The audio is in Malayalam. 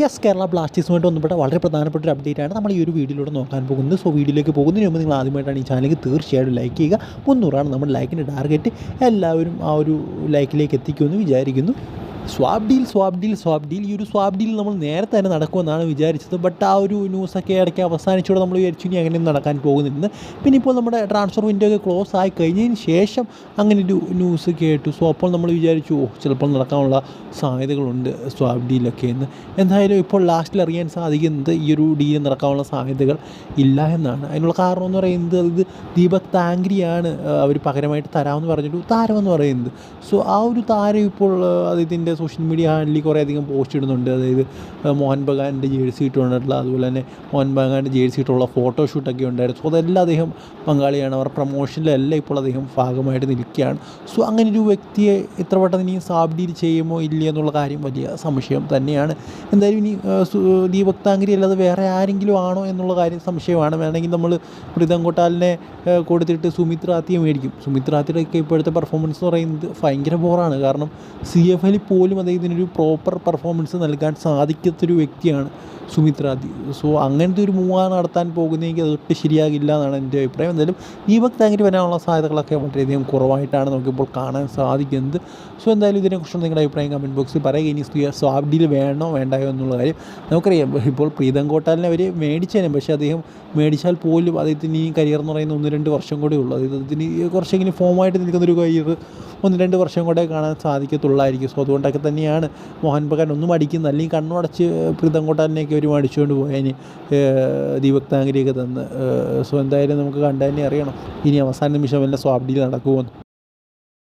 യെസ് കേരള ബ്ലാസ്റ്റേഴ്സുമായിട്ട് ബന്ധപ്പെട്ട വളരെ പ്രധാനപ്പെട്ട ഒരു അപ്ഡേറ്റ് ആണ് നമ്മൾ ഈ ഒരു വീഡിയോയിലൂടെ നോക്കാൻ പോകുന്നത്. സോ വീഡിയോയിലേക്ക് പോകുന്നതിന് മുമ്പ് നിങ്ങൾ ആദ്യമായിട്ടാണ് ഈ ചാനലിലേക്ക് തീർച്ചയായിട്ടും ലൈക്ക് ചെയ്യുക. മുന്നൂറാണ് നമ്മുടെ ലൈക്കിന്റെ ടാർഗറ്റ് എല്ലാവരും ആ ഒരു ലൈക്കിലേക്ക് എത്തിക്കുമെന്ന് വിചാരിക്കുന്നു. Swap deal swap deal swap deal ഈ ഒരു സ്വാബ് ഡീൽ നമ്മൾ നേരത്തെ തന്നെ നടക്കുമെന്നാണ് വിചാരിച്ചത്. ബട്ട് ആ ഒരു ന്യൂസൊക്കെ ഇടയ്ക്ക് അവസാനിച്ചോടെ നമ്മൾ വിചാരിച്ചു ഇനി അങ്ങനെയൊന്നും നടക്കാൻ പോകുന്നില്ലെന്ന് പിന്നെ ഇപ്പോൾ നമ്മുടെ ട്രാൻസ്ഫർ വിൻഡോ ഒക്കെ ക്ലോസ് ആയി കഴിഞ്ഞതിന് ശേഷം അങ്ങനെ ഒരു ന്യൂസ് കേട്ടു. സോ അപ്പോൾ നമ്മൾ വിചാരിച്ചു ഓ ചിലപ്പോൾ നടക്കാനുള്ള സാധ്യതകളുണ്ട് സ്വാബ് ഡീലൊക്കെ എന്ന്. എന്തായാലും ഇപ്പോൾ ലാസ്റ്റിൽ അറിയാൻ സാധിക്കുന്നത് ഈ ഒരു ഡീൽ നടക്കാനുള്ള സാധ്യതകൾ ഇല്ല എന്നാണ്. അതിനുള്ള കാരണം എന്ന് പറയുന്നത് ഇത് ദീപക് താങ്ക്രിയാണ് അവർ പകരമായിട്ട് തരാമെന്ന് പറഞ്ഞിട്ട് താരമെന്ന് പറയുന്നത്. സോ ആ ഒരു താരം ഇപ്പോൾ അദ്ദേഹത്തിന്റെ സോഷ്യൽ മീഡിയ ഹാൻഡിൽ കുറേ അധികം പോസ്റ്റ് ഇടുന്നുണ്ട്. അതായത് മോഹൻ ബഗാന്റെ ജേഴ്സി ഇട്ടുകൊണ്ടിട്ടുള്ള അതുപോലെ തന്നെ മോഹൻ ബഗാന്റെ ജേഴ്സി ഇട്ടുള്ള ഫോട്ടോഷൂട്ടൊക്കെ ഉണ്ടായിരുന്നു. സോ അതെല്ലാം അദ്ദേഹം പങ്കാളിയാണ്. അവർ പ്രൊമോഷനിലെല്ലാം ഇപ്പോൾ അദ്ദേഹം ഭാഗമായിട്ട് നിൽക്കുകയാണ്. സോ അങ്ങനെ ഒരു വ്യക്തിയെ ഇത്ര പെട്ടെന്ന് ഇനി സാബ്ഡീൽ ചെയ്യുമോ ഇല്ല എന്നുള്ള കാര്യം വലിയ സംശയം തന്നെയാണ്. എന്തായാലും ഇനി ദീപക് താങ്കരി അല്ലാതെ വേറെ ആരെങ്കിലും ആണോ എന്നുള്ള കാര്യം സംശയമാണ്. വേണമെങ്കിൽ നമ്മൾ പ്രീതം കൊട്ടാലിനെ കൊടുത്തിട്ട് സുമിത് റാത്തിയെ മേടിക്കും. സുമിത് റാത്തിയുടെയൊക്കെ ഇപ്പോഴത്തെ പെർഫോമൻസ് എന്ന് പറയുന്നത് ഭയങ്കര ബോറാണ് കാരണം സി എഫ് എല്ലിൽ പോലും അദ്ദേഹത്തിനൊരു പ്രോപ്പർ പെർഫോമൻസ് നൽകാൻ സാധിക്കാത്തൊരു വ്യക്തിയാണ് സുമിത്രാദി സോ അങ്ങനത്തെ ഒരു മൂവാണ് നടത്താൻ പോകുന്നതെങ്കിൽ അതൊട്ട് ശരിയാകില്ല എന്നാണ് എന്റെ അഭിപ്രായം. എന്തായാലും ദീപക് താങ്കരി വരാനുള്ള സാധ്യതകളൊക്കെ വളരെയധികം കുറവായിട്ടാണ് നമുക്കിപ്പോൾ കാണാൻ സാധിക്കുന്നത്. സോ എന്തായാലും ഇതിനെക്കുറിച്ച് നിങ്ങളുടെ അഭിപ്രായം കമന്റ് ബോക്സിൽ പറയുക. ഇനി സ്വാബ്ഡിയിൽ വേണോ വേണ്ടായോ എന്നുള്ള കാര്യം നമുക്കറിയാം. ഇപ്പോൾ പ്രീതം കോട്ടാലിനെ അവർ മേടിച്ചേനെ. പക്ഷേ അദ്ദേഹം മേടിച്ചാൽ പോലും അദ്ദേഹത്തിന് ഈ കരിയർ എന്ന് പറയുന്ന ഒന്ന് രണ്ട് വർഷം കൂടെ ഉള്ളൂ. അദ്ദേഹത്തിന് കുറച്ചെങ്കിലും ഫോമായിട്ട് നിൽക്കുന്നൊരു കരിയർ ഒന്ന് രണ്ട് വർഷം കൂടെ കാണാൻ സാധിക്കത്തുള്ളായിരിക്കും. സോ അതുകൊണ്ടൊക്കെ തന്നെയാണ് മോഹൻ ബഗാൻ ഒന്നും അടിക്കുന്നത് അല്ലെങ്കിൽ കണ്ണുടച്ച് പ്രീതം കോട്ടാലിനെയൊക്കെ ഒരു മടിച്ചുകൊണ്ട് പോയതിന് ദീപക് താങ്കരിയൊക്കെ തന്ന്. സോ എന്തായാലും നമുക്ക് കണ്ടു തന്നെ അറിയണം. ഇനി അവസാന നിമിഷം വല്ല സ്വാപ്ഡിയിൽ നടക്കുമോ